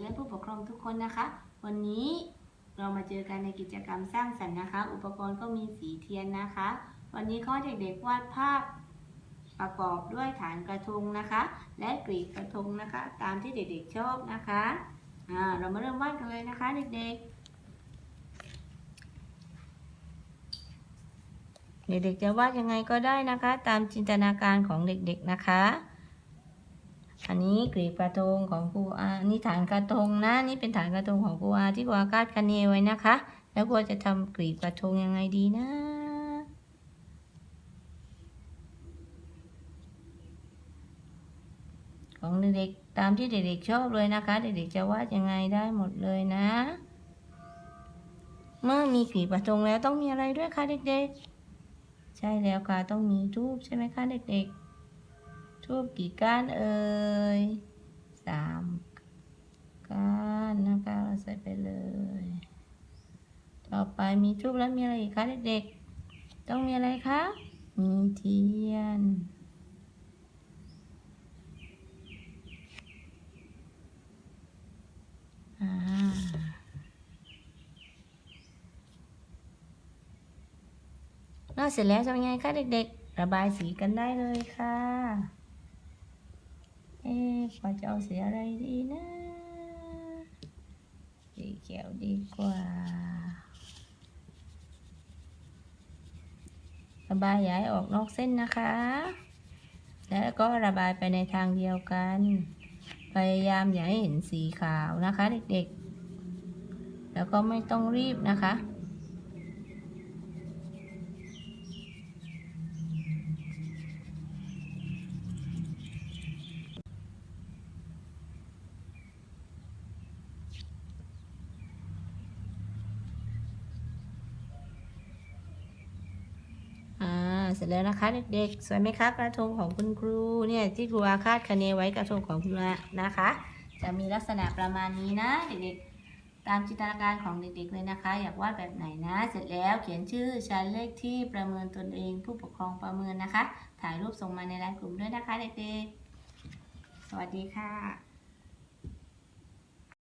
และผู้ปกครองทุกคนนะคะ วันนี้เรามาเจอกันในกิจกรรมสร้างสรรค์นะคะ อุปกรณ์ก็มีสีเทียนนะคะ วันนี้ก็ให้เด็กๆวาดภาพประกอบด้วยฐานกระทงนะคะ และกรีบกระทงนะคะ ตามที่เด็กๆชอบนะคะอ่าเรามาเริ่มวาดกันเลยนะคะ เด็กๆ เด็กๆจะวาดยังไงก็ได้นะคะ ตามจินตนาการของเด็กๆนะคะ อันนี้กรีบกระทงของครูอานี่ฐานกระทงนะ นี่เป็นฐานกระทงของครูอาที่ครูอาคาดคะเนไว้นะคะ แล้วครูจะทำกรีบกระทงยังไงดีนะ ของเด็กๆตามที่เด็กๆชอบเลยนะคะ เด็กๆจะวาดยังไงได้หมดเลยนะ เมื่อมีกรีบกระทงแล้วต้องมีอะไรด้วยคะเด็กๆ ใช่แล้วค่ะต้องมีทูบใช่ไหมคะเด็กๆ ทูบกี่ก้านเอ่ยสามก้านนะคะเราใส่ไปเลย ต่อไปมีทูบแล้วมีอะไรอีกคะเด็กๆ ต้องมีอะไรคะ มีเทียนอ่านอกเสร็จแล้วทำยังไงคะเด็กๆ ระบายสีกันได้เลยค่ะ ว่าจะเอาสีอะไรดีนะ สีเขียวดีกว่าระบายย้ายออกนอกเส้นนะคะ แล้วก็ระบายไปในทางเดียวกัน พยายามอย่าให้เห็นสีขาวนะคะ เด็กๆ แล้วก็ไม่ต้องรีบนะคะ อ่า เสร็จแล้วนะคะเด็กๆสวยไหมคะกระทงของคุณครูเนี่ยที่ครูอาคาดคะเนไว้กระทงของคุณอานะคะ จะมีลักษณะประมาณนี้นะเด็กๆตามจินตนาการของเด็กๆเลยนะคะ อยากวาดแบบไหนนะ เสร็จแล้วเขียนชื่อชั้นเลขที่ประเมินตนเอง ผู้ปกครองประเมินนะคะ ถ่ายรูปส่งมาในไลน์กลุ่มด้วยนะคะเด็กๆ สวัสดีค่ะ